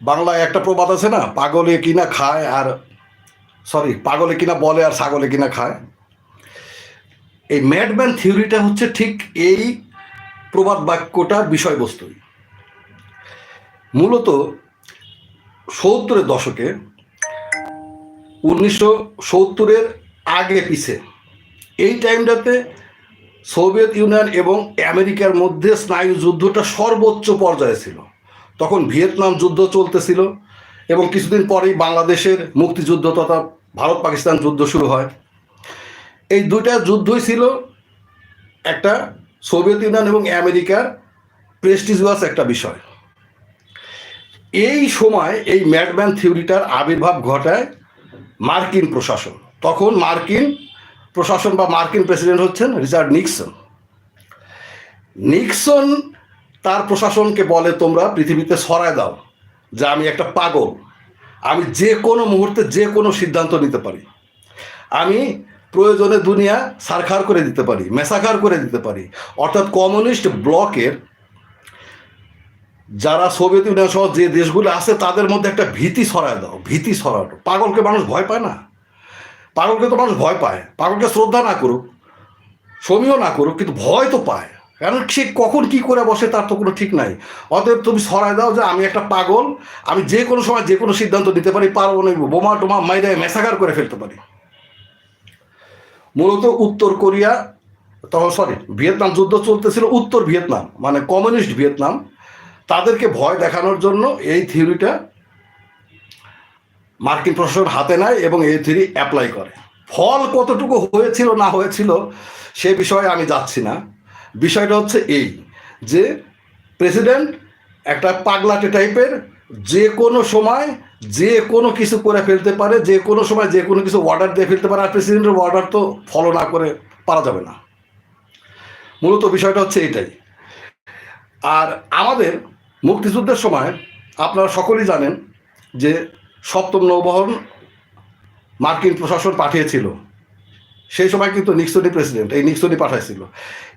বাংলায় একটা প্রবাদ আছে না, পাগলে কিনা খায় আর সরি পাগলে কিনা বলে আর ছাগলে কিনা খায়। এই ম্যাডম্যান থিওরিটা হচ্ছে ঠিক এই প্রবাদ বাক্যটার বিষয়বস্তুই। মূলত সত্তরের দশকে, উনিশশো সত্তরের আগে পিছে, এই টাইমটাতে সোভিয়েত ইউনিয়ন এবং আমেরিকার মধ্যে স্নায়ু যুদ্ধটা সর্বোচ্চ পর্যায়ে ছিল। তখন ভিয়েতনাম যুদ্ধ চলতেছিল এবং কিছুদিন পরেই বাংলাদেশের মুক্তিযুদ্ধ তথা ভারত পাকিস্তান যুদ্ধ শুরু হয়। এই দুইটা যুদ্ধই ছিল একটা সোভিয়েত ইউনিয়ন এবং আমেরিকার প্রেস্টিজিয়াস একটা বিষয়। এই সময় এই ম্যাডম্যান থিওরিটার আবির্ভাব ঘটায় মার্কিন প্রশাসন। তখন মার্কিন প্রশাসন বা মার্কিন প্রেসিডেন্ট হচ্ছেন রিচার্ড নিক্সন। নিক্সন তার প্রশাসনকে বলে, তোমরা পৃথিবীতে ছড়ায় দাও যে আমি একটা পাগল। আমি যে কোনো মুহূর্তে যে কোনো সিদ্ধান্ত নিতে পারি। আমি প্রয়োজনে দুনিয়া সারখার করে দিতে পারি, মেসাখার করে দিতে পারি। অর্থাৎ কমিউনিস্ট ব্লকের যারা সোভিয়েত ইউনিয়ন সহ যে দেশগুলো আছে, তাদের মধ্যে একটা ভীতি ছড়ায় দাও, ভীতি ছড়ানো পাগলকে মানুষ ভয় পায় না। পাগলকে তো মানুষ ভয় পায়। পাগলকে শ্রদ্ধা না করুক, সমীহ না করুক, কিন্তু ভয় তো পায়। কারণ সে কখন কি করে বসে তার তো কোনো ঠিক নাই। অতএব তুমি ছড়ায় দাও যে আমি একটা পাগল, আমি যে কোনো সময় যে কোনো সিদ্ধান্ত নিতে পারি পারমাণবিক বোমা টোমা মাইরায় মেসাগার করে ফেলতে পারি। মূলত উত্তর কোরিয়া, তখন সরি ভিয়েতনাম যুদ্ধ চলতেছিল উত্তর ভিয়েতনাম মানে কমিউনিস্ট ভিয়েতনাম। তাদেরকে ভয় দেখানোর জন্য এই থিওরিটা মার্কিন প্রশাসন হাতে নেয় এবং এই থিওরি অ্যাপ্লাই করে। ফল কতটুকু হয়েছিল না হয়েছিল সে বিষয়ে আমি যাচ্ছি না। বিষয়টা হচ্ছে এই যে প্রেসিডেন্ট একটা পাগলাটে টাইপের যে কোনো সময়, যে কোনো কিছু করে ফেলতে পারে, যে কোনো সময় যে কোনো কিছু অর্ডার দিয়ে ফেলতে পারে, আর প্রেসিডেন্টের অর্ডার তো ফলো না করে পারা যাবে না। মূলত বিষয়টা হচ্ছে এইটাই। আর আমাদের মুক্তিযুদ্ধের সময় আপনারা সকলেই জানেন যে সপ্তম নৌবহন মার্কিন প্রশাসন পাঠিয়েছিল। সেই সময় কিন্তু নিক্সনি প্রেসিডেন্ট, এই নিক্সনি পাঠাইছিল।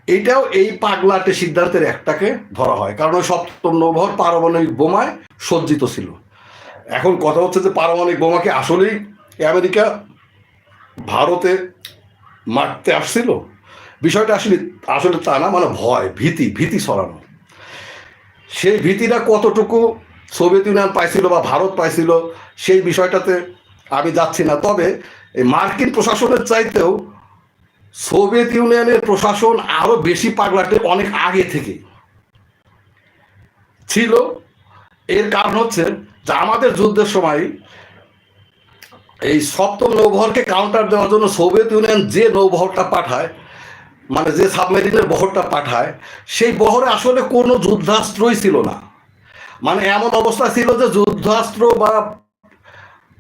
এইটাও এই পাগলাটে সিদ্ধান্তের একটাকে ধরা হয়। কারণ ওই সপ্তম নৌবহর পারমাণবিক বোমায় সজ্জিত ছিল। এখন কথা হচ্ছে যে পারমাণবিক বোমাকে আসলেই আমেরিকা ভারতে মারতে আসছিল? বিষয়টা আসলে আসলে তা না মানে ভয়, ভীতি ভীতি সরানো সেই ভীতিটা কতটুকু সোভিয়েত ইউনিয়ন পাইছিল বা ভারত পাইছিল, সেই বিষয়টাতে আমি যাচ্ছি না। তবে এই মার্কিন প্রশাসনের চাইতেও সোভিয়েত ইউনিয়নের প্রশাসন আরও বেশি পাগলাটে অনেক আগে থেকে ছিল। এর কারণ হচ্ছে যে আমাদের যুদ্ধের সময় এই সপ্তম নৌবহরকে কাউন্টার দেওয়ার জন্য সোভিয়েত ইউনিয়ন যে নৌবহরটা পাঠায় মানে যে সাবমেরিনের বহরটা পাঠায়, সেই বহরে আসলে কোনো যুদ্ধাস্ত্রই ছিল না। মানে এমন অবস্থা ছিল যে যুদ্ধাস্ত্র বা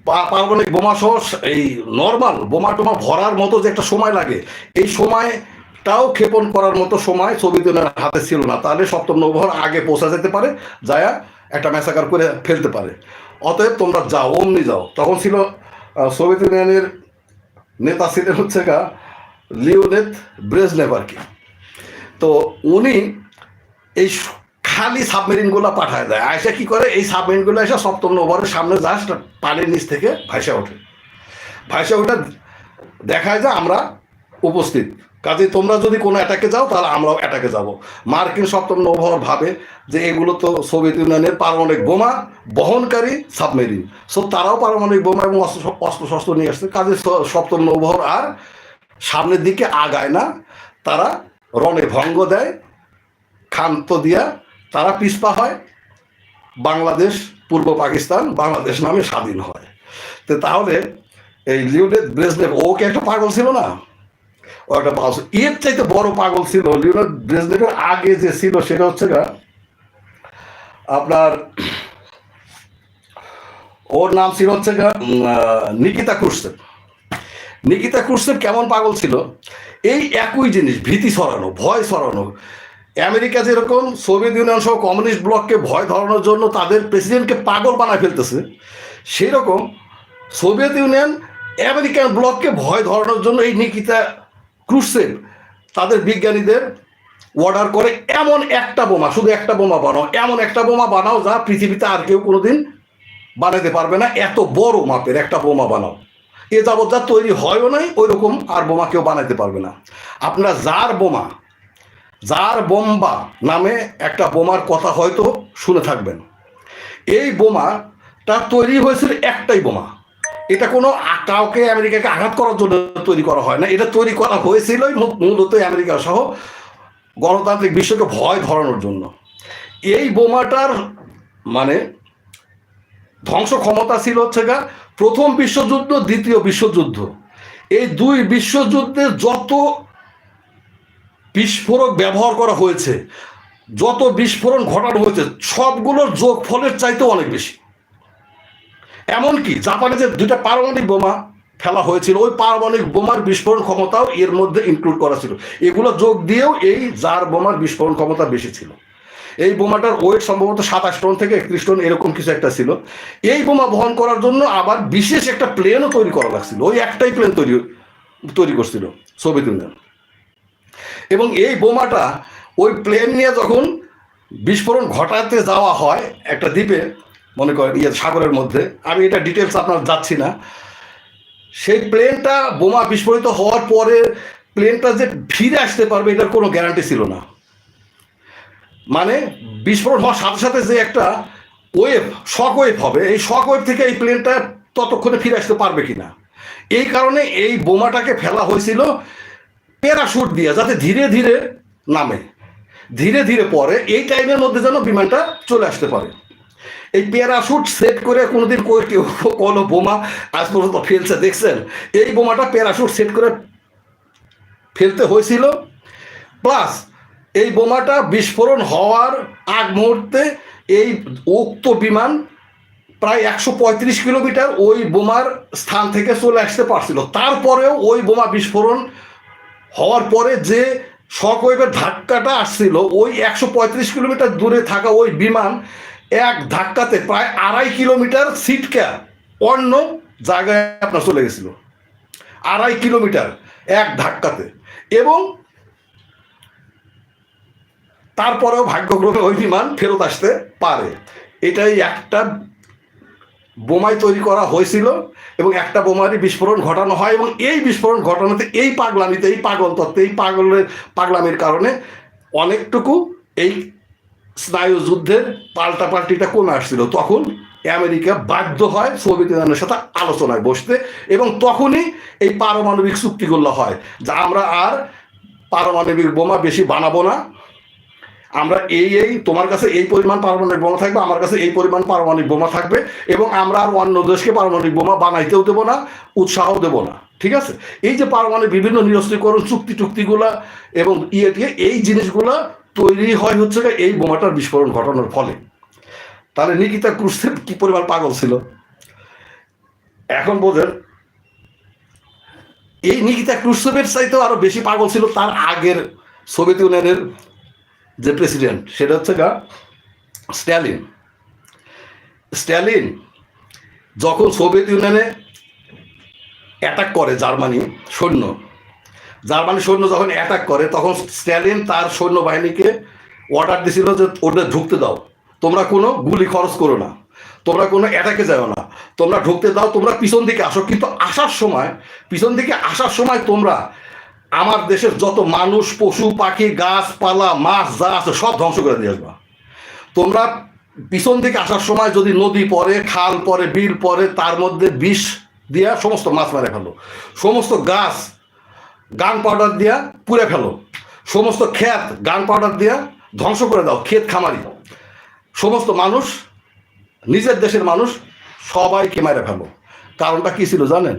পারমাণবিক বোমা সহ এই নর্মাল বোমা টোমা ভরার মতো যে একটা সময় লাগে, এই সময়টাও ক্ষেপণ করার মতো সময় সোভিয়েত ইউনিয়নের হাতে ছিল না। তাহলে সপ্তম নৌবহর আগে পৌঁছা যেতে পারে, যায়া একটা ম্যাসাকার করে ফেলতে পারে। অতএব তোমরা যাও, অমনি যাও। তখন ছিল সোভিয়েত ইউনিয়নের নেতা ছিলেন হচ্ছে গা লিওনেত ব্রেজনেভ আর কি। তো উনি এই খালি সাবমেরিনগুলো পাঠায় দেয়। আয়সা কি করে? এই সাবমেরিনগুলো এসে সপ্তম ওভারের সামনে জাস্ট পানির নিচ থেকে ভাইসা ওঠে। ভাইসা ওঠে, দেখায় যে আমরা উপস্থিত। কাজে তোমরা যদি কোনো অ্যাটাকে যাও, তাহলে আমরাও অ্যাটাকে যাব। মার্কিন সপ্তম নৌবহর ভাবে যে এগুলো তো সোভিয়েত ইউনিয়নের পারমাণবিক বোমা, বহনকারী সাবমেরিন সো তারাও পারমাণবিক বোমা এবং অস্ত্র অস্ত্র শস্ত্র নিয়ে আসছে। কাজে সপ্তম নৌবহর আর সামনের দিকে আগায় না। তারা রণে ভঙ্গ দেয়, ক্ষান্ত দিয়া তারা পিছপা হয়, বাংলাদেশ, পূর্ব পাকিস্তান, বাংলাদেশ নামে স্বাধীন হয়। তো তাহলে এই ব্রেজনেভ ও কি একটা পাগল ছিল না? ও একটা পাগল। এর চাইতে বড় পাগল ছিল লিওনেট ব্রেজনেভের আগে যে ছিল, সেটা হচ্ছে গা, আপনার ওর নাম ছিল হচ্ছে নিকিতা ক্রুসেভ নিকিতা ক্রুসেভ কেমন পাগল ছিল? এই একই জিনিস, ভীতি ছড়ানো, ভয় ছড়ানো। আমেরিকা যেরকম, সোভিয়েত ইউনিয়ন সহ কমিউনিস্ট ব্লককে ভয় ধরানোর জন্য তাদের প্রেসিডেন্টকে পাগল বানায় ফেলতেছে সেই রকম সোভিয়েত ইউনিয়ন আমেরিকান ব্লককে ভয় ধরানোর জন্য এই নিকিতা ক্রুসেভ তাদের বিজ্ঞানীদের অর্ডার করে, এমন একটা বোমা, শুধু একটা বোমা বানাও, এমন একটা বোমা বানাও যা পৃথিবীতে আর কেউ কোনোদিন বানাতে পারবে না, এত বড় মাপের একটা বোমা বানাও। এ যাবৎ যা তৈরি হয়ও নাই ওই রকম আর বোমা কেউ বানাতে পারবে না। আপনার যার বোমা যার বোম্বা নামে একটা বোমার কথা হয়তো শুনে থাকবেন। এই বোমাটা তৈরি হয়েছিল একটাই বোমা। এটা কোনো কাউকে আমেরিকাকে আঘাত করার জন্য তৈরি করা হয় না। এটা তৈরি করা হয়েছিলই মূলত আমেরিকা সহ গণতান্ত্রিক বিশ্বকে ভয় ধরানোর জন্য। এই বোমাটার মানে ধ্বংস ক্ষমতা ছিল হচ্ছে গা প্রথম বিশ্বযুদ্ধ, দ্বিতীয় বিশ্বযুদ্ধ। এই দুই বিশ্বযুদ্ধের যত বিস্ফোরক ব্যবহার করা হয়েছে। যত বিস্ফোরণ ঘটানো হয়েছে, সবগুলোর যোগ ফলের চাইতেও অনেক বেশি। এমনকি জাপানে যে দুইটা পারমাণবিক বোমা ফেলা হয়েছিল, ওই পারমাণবিক বোমার বিস্ফোরণ ক্ষমতাও এর মধ্যে ইনক্লুড করা ছিল। এগুলো যোগ দিয়েও এই জার বোমার বিস্ফোরণ ক্ষমতা বেশি ছিল। এই বোমাটার ওয়েট সম্ভবত সাতাশ টন থেকে একত্রিশ টন এরকম কিছু একটা ছিল। এই বোমা বহন করার জন্য আবার বিশেষ একটা প্লেনও তৈরি করা লাগছিল। ওই একটাই প্লেন তৈরি তৈরি করছিল সোভিয়েত ইউনিয়ন এবং এই বোমাটা ওই প্লেন নিয়ে যখন বিস্ফোরণ ঘটাতে যাওয়া হয় একটা দ্বীপে, মনে করেন ইয়ে সাগরের মধ্যে, আমি এটা ডিটেলস আপনার যাচ্ছি না, সেই প্লেনটা বোমা বিস্ফোরিত হওয়ার পরে প্লেনটা যে ফিরে আসতে পারবে এটার কোনো গ্যারান্টি ছিল না। মানে বিস্ফোরণ হওয়ার সাথে সাথে যে একটা ওয়েভ শক ওয়েভ হবে, এই শক ওয়েভ থেকে এই প্লেনটা ততক্ষণে ফিরে আসতে পারবে কিনা। এই কারণে এই বোমাটাকে ফেলা হয়েছিল প্যারাশুট দিয়ে, যাতে ধীরে ধীরে নামে। ধীরে ধীরে পরে এই টাইমের মধ্যে যেন বিমানটা চলে আসতে পারে। এই প্যারাশুট সেট করে কোনোদিন কেউ কোনো বোমা আজ পর্যন্ত ফেলছে, দেখছেন? এই বোমাটা প্যারাশুট সেট করে ফেলতে হয়েছিল। প্লাস এই বোমাটা বিস্ফোরণ হওয়ার আগ মুহূর্তে এই উক্ত বিমান প্রায় একশো পঁয়ত্রিশ কিলোমিটার ওই বোমার স্থান থেকে চলে আসতে পারছিল। তারপরেও ওই বোমা বিস্ফোরণ হওয়ার পরে যে শক শকওয়েভের ধাক্কাটা আসছিল, ওই একশো পঁয়ত্রিশ কিলোমিটার দূরে থাকা ওই বিমান এক ধাক্কাতে প্রায় আড়াই কিলোমিটার সিটকা অন্য জায়গায় আপনার চলে গেছিল। আড়াই কিলোমিটার এক ধাক্কাতে। এবং তারপরেও ভাগ্যক্রমে ওই বিমান ফেরত আসতে পারে। এটাই একটা বোমাই তৈরি করা হয়েছিল এবং একটা বোমারই বিস্ফোরণ ঘটানো হয় এবং এই বিস্ফোরণ ঘটানোতে এই পাগলামিতে, এই পাগল তত্ত্বে, এই পাগলের পাগলামির কারণে অনেকটুকু এই স্নায়ু যুদ্ধের পাল্টাপাল্টিটা কমে আসছিল। তখন আমেরিকা বাধ্য হয় সোভিয়েত ইউনিয়নের সাথে আলোচনায় বসতে এবং তখনই এই পারমাণবিক চুক্তিগুলো হয় যা আমরা আর পারমাণবিক বোমা বেশি বানাবো না আমরা এই এই, তোমার কাছে এই পরিমাণ পারমাণবিক বোমা থাকবে, আমার কাছে এই পরিমাণ পারমাণবিক বোমা থাকবে এবং আমরা আর অন্য দেশকে পারমাণবিক বোমা বানাইতেও দেবো না উৎসাহ দেবো না, ঠিক আছে? এই যে পারমাণবিক বিভিন্ন নিরস্ত্রীকরণ চুক্তি টুক্তিগুলা এবং ইয়ে টিয়ে, এই জিনিসগুলা তৈরি হয় হচ্ছে এই বোমাটার বিস্ফোরণ ঘটানোর ফলে। তাহলে নিকিতা ক্রুসেভ কি পরিমাণ পাগল ছিল? এখন বোঝেন, এই নিকিতা ক্রুসেভের চাইতেও আরও বেশি পাগল ছিল তার আগের সোভিয়েত ইউনিয়নের যে প্রেসিডেন্ট, সেটা হচ্ছে গা স্ট্যালিন। স্ট্যালিন যখন সোভিয়েত ইউনিয়নে অ্যাটাক করে জার্মানি সৈন্য জার্মানি সৈন্য যখন অ্যাটাক করে, তখন স্ট্যালিন তার সৈন্যবাহিনীকে অর্ডার দিছিল যে ওদের ঢুকতে দাও। তোমরা কোনো গুলি খরচ করো না, তোমরা কোনো অ্যাটাকে যাও না, তোমরা ঢুকতে দাও, তোমরা পিছন দিকে আসো। কিন্তু আসার সময়, পিছন দিকে আসার সময় তোমরা আমার দেশের যত মানুষ, পশু, পাখি, গাছপালা, মাছ যা আছে সব ধ্বংস করে দিয়ে আসবা। তোমরা পিছন থেকে আসার সময় যদি নদী পড়ে, খাল পড়ে, বিল পড়ে, তার মধ্যে বিষ দিয়া সমস্ত মাছ মেরে ফেলো। সমস্ত গাছ গান পাউডার দিয়া পুড়ে ফেলো। সমস্ত ক্ষেত গান পাউডার দিয়া ধ্বংস করে দাও, ক্ষেত খামারি। সমস্ত মানুষ, নিজের দেশের মানুষ সবাইকে মেরে ফেলো। কারণটা কী ছিল জানেন?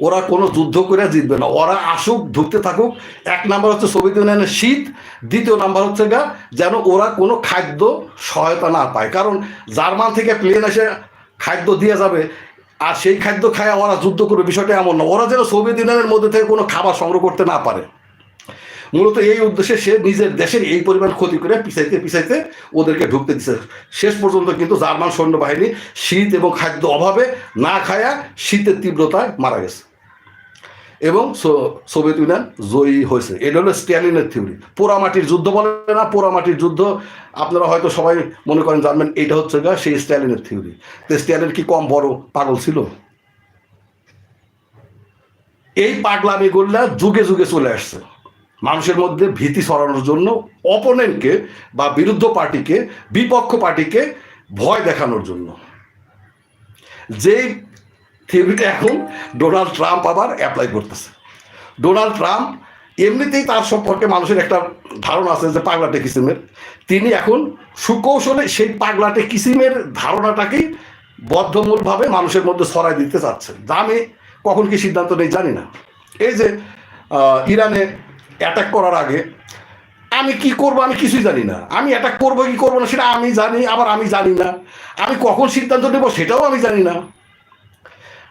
ওরা কোনো যুদ্ধ করে জিতবে না। ওরা আসুক ঢুকতে থাকুক। এক নাম্বার হচ্ছে সোভিয়েত ইউনিয়নের শীত, দ্বিতীয় নাম্বার হচ্ছে গা, যেন ওরা কোনো খাদ্য সহায়তা না পায়। কারণ জার্মান থেকে প্লেন এসে খাদ্য দিয়ে যাবে, আর সেই খাদ্য খায় ওরা যুদ্ধ করবে। বিষয়টা এমন না। ওরা যেন সোভিয়েত ইউনিয়নের মধ্যে থেকে কোনো খাবার সংগ্রহ করতে না পারে। মূলত এই উদ্দেশ্যে সে নিজের দেশের এই পরিমাণ ক্ষতি করে পিছাইতে পিছাইতে ওদেরকে ঢুকতে দিচ্ছে শেষ পর্যন্ত কিন্তু জার্মান সৈন্যবাহিনী শীত এবং খাদ্য অভাবে না খায়া শীতের তীব্রতায় মারা গেছে। এবং সোভিয়েত ইউনিয়ন জয়ী হয়েছে। এটা হলো স্ট্যালিনের থিওরি। পোড়ামাটির যুদ্ধ বলে না, পোড়ামাটির যুদ্ধ, আপনারা হয়তো সবাই মনে করেন জানবেন এটা হচ্ছে গা সেই স্ট্যালিনের থিওরি। তো স্ট্যালিন কি কম বড় পাগল ছিল? এই পাগলামিগুলা যুগে যুগে চলে আসছে। মানুষের মধ্যে ভীতি সরানোর জন্য অপোনেন্টকে বা বিরুদ্ধ পার্টিকে, বিপক্ষ পার্টিকে ভয় দেখানোর জন্য। যেই থিওরিটা এখন ডোনাল্ড ট্রাম্প আবার অ্যাপ্লাই করতেছে। ডোনাল্ড ট্রাম্প এমনিতেই তার সম্পর্কে মানুষের একটা ধারণা আছে যে পাগলাটে কিসিমের তিনি এখন সুকৌশলে সেই পাগলাটে কিসিমের ধারণাটাকেই বদ্ধমূলভাবে মানুষের মধ্যে ছড়াই দিতে চাচ্ছে যা আমি কখন কি সিদ্ধান্ত নেই জানি না। এই যে ইরানে অ্যাটাক করার আগে, আমি কি করব আমি কিছুই জানি না। আমি অ্যাটাক করব, কি করব না সেটা আমি জানি, আবার আমি জানি না। আমি কখন সিদ্ধান্ত নেব সেটাও আমি জানি না।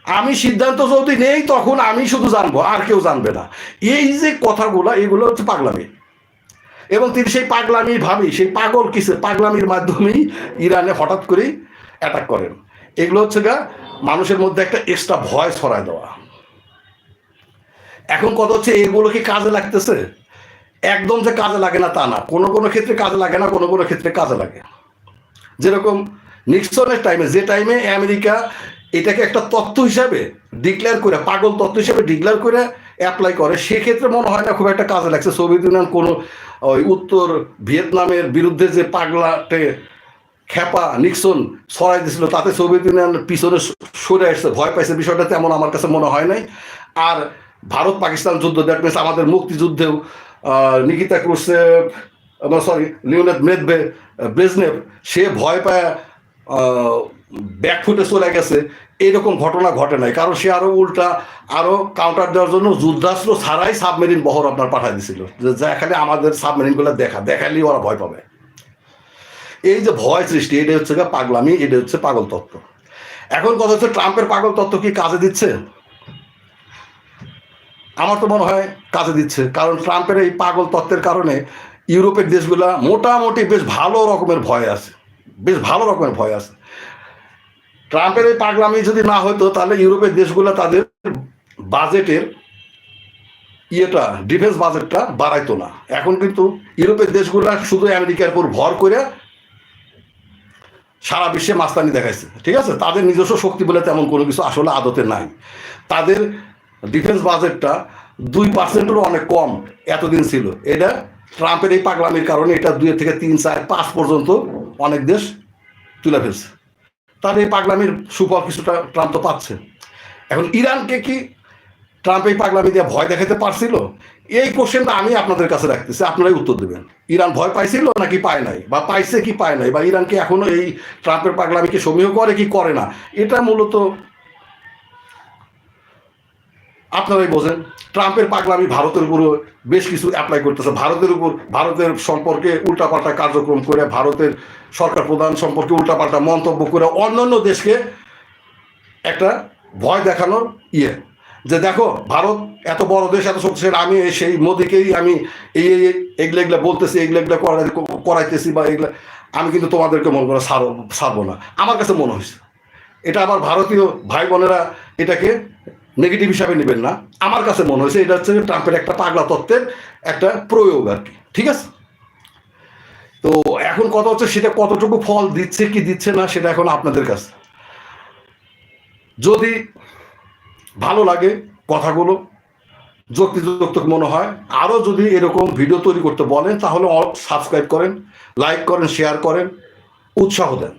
আমি সিদ্ধান্ত যদি নেই, তখন আমি শুধু জানব, আর কেউ জানবে না। এই যে কথাগুলো, এগুলো হচ্ছে পাগলামি। এবং তিনি সেই পাগলামি ভাবি, সেই পাগল কিসে? পাগলামির মাধ্যমেই ইরানে হঠাৎ করেই অ্যাটাক করেন। এগুলো হচ্ছে গা, মানুষের মধ্যে একটা এক্সট্রা ভয় ছড়ায় দেওয়া। এখন কথা হচ্ছে এগুলো কি কাজে লাগতেছে? একদম যে কাজে লাগে না তা না। কোনো কোনো ক্ষেত্রে কাজে লাগে না, কোনো কোনো ক্ষেত্রে কাজে লাগে। যেরকম নিক্সনের টাইমে যে টাইমে আমেরিকা এটাকে একটা তত্ত্ব হিসাবে ডিক্লেয়ার করে, পাগল তত্ত্ব হিসাবে ডিক্লেয়ার করে অ্যাপ্লাই করে, সেক্ষেত্রে মনে হয় না খুব একটা কাজে লাগছে। সোভিয়েত ইউনিয়ন কোনো ওই উত্তর ভিয়েতনামের বিরুদ্ধে যে পাগলাটে খ্যাপা নিক্সন ছড়াই দিছিল, তাতে সোভিয়েত ইউনিয়ন পিছনে সরে আসছে, ভয় পাইছে, বিষয়টা তেমন আমার কাছে মনে হয় নাই। আর ভারত পাকিস্তান যুদ্ধ মিনস আমাদের মুক্তিযুদ্ধেও নিকিতা ক্রুসেভ সরি লিওনেদ মেদবে ব্রেজনেভ, সে ভয় পায় ব্যাকফুটে চলে গেছে। এইরকম ঘটনা ঘটে নাই। কারণ সে আরও উল্টা আরও কাউন্টার দেওয়ার জন্য যুদ্ধাস্ত্র ছাড়াই সাবমেরিন বহর আপনার পাঠাই দিছিল। যে যেখানে আমাদের সাবমেরিনগুলো দেখা, দেখালেই ওরা ভয় পাবে। এই যে ভয় সৃষ্টি, এটা হচ্ছে পাগলামি, এটা হচ্ছে পাগল তত্ত্ব। এখন কথা হচ্ছে ট্রাম্পের পাগল তত্ত্ব কি কাজে দিচ্ছে? আমার তো মনে হয় কাজে দিচ্ছে। কারণ ট্রাম্পের এই পাগল তত্ত্বের কারণে ইউরোপের দেশগুলা মোটামুটি বেশ ভালো রকমের ভয় আছে। বেশ ভালো রকমের ভয় আছে। ট্রাম্পের এই পাগলামি যদি না হতো তাহলে ইউরোপের দেশগুলো তাদের বাজেটের ইয়েটা, ডিফেন্স বাজেটটা বাড়াইতো না। এখন কিন্তু ইউরোপের দেশগুলো শুধু আমেরিকার উপর ভর করে সারা বিশ্বে মাস্তানি দেখাইছে। ঠিক আছে? তাদের নিজস্ব শক্তি বলে তেমন কোনো কিছু আসলে আদতে নাই। তাদের ডিফেন্স বাজেটটা দুই পার্সেন্টেরও অনেক কম এতদিন ছিল। এটা ট্রাম্পের এই পাগলামির কারণে এটা দুই থেকে তিন, চার, পাঁচ পর্যন্ত অনেক দেশ তুলে ফেলছে। তার এই পাগলামির সুফল কিছুটা ট্রাম্প তো পাচ্ছে। এখন ইরানকে কি ট্রাম্প এই পাগলামি দিয়ে ভয় দেখাতে পারছিল? এই কোশ্চেনটা আমি আপনাদের কাছে রাখতেছি, আপনারাই উত্তর দেবেন। ইরান ভয় পাইছিল নাকি পায় নাই? বা পাইছে কি পায় নাই? বা ইরানকে এখনও এই ট্রাম্পের পাগলামিকে সমীহ করে কি করে না? এটা মূলত আপনারাই বোঝেন, ট্রাম্পের পাগলামি ভারতের উপরও বেশ কিছু অ্যাপ্লাই করতেছে। ভারতের উপর, ভারতের সম্পর্কে উল্টাপাল্টা কার্যক্রম করে ভারতের সরকার প্রধান সম্পর্কে উল্টাপাল্টা মন্তব্য করে অন্যান্য দেশকে একটা ভয় দেখানোর ইয়ে। যে দেখো, ভারত এত বড় দেশ, এত শক্তিশালী আমি সেই মোদিকেই আমি এই এগুলো এগুলো বলতেছি, এগুলো এগুলো করাই, করাইতেছি বা এগুলো, আমি কিন্তু তোমাদেরকে মনে করে ছাড়ো ছাড়বো না। আমার কাছে মনে হয়েছে, এটা আবার ভারতীয় ভাই বোনেরা এটাকে নেগেটিভ হিসাবে নেবেন না। আমার কাছে মনে হয়েছে এটা হচ্ছে ট্রাম্পের একটা পাগলা তত্ত্বের একটা প্রয়োগ আর কি। ঠিক আছে? তো এখন কথা হচ্ছে সেটা কতটুকু ফল দিচ্ছে, কি দিচ্ছে না, সেটা এখন আপনাদের কাছে। যদি ভালো লাগে কথাগুলো, যুক্তিযুক্ত মনে হয়, আরও যদি এরকম ভিডিও তৈরি করতে বলেন, তাহলে সাবস্ক্রাইব করেন, লাইক করেন, শেয়ার করেন, উৎসাহ দেন।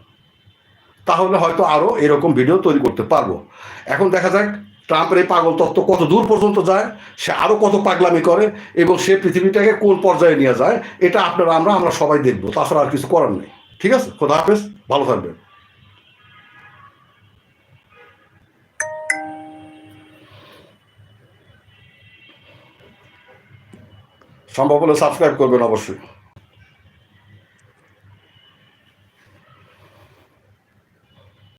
তাহলে হয়তো আরও এরকম ভিডিও তৈরি করতে পারব। এখন দেখা যাক ট্রাম্পের এই পাগল তত্ত্ব কত দূর পর্যন্ত যায়, সে আরও কত পাগলামি করে এবং সে পৃথিবীটাকে কোন পর্যায়ে নিয়ে যায়, এটা আপনারা, আমরা আমরা সবাই দেখব। তাছাড়া আর কিছু করার নেই। ঠিক আছে? খোদা হাফেজ, ভালো থাকবেন। সম্ভব হলে সাবস্ক্রাইব করবেন অবশ্যই।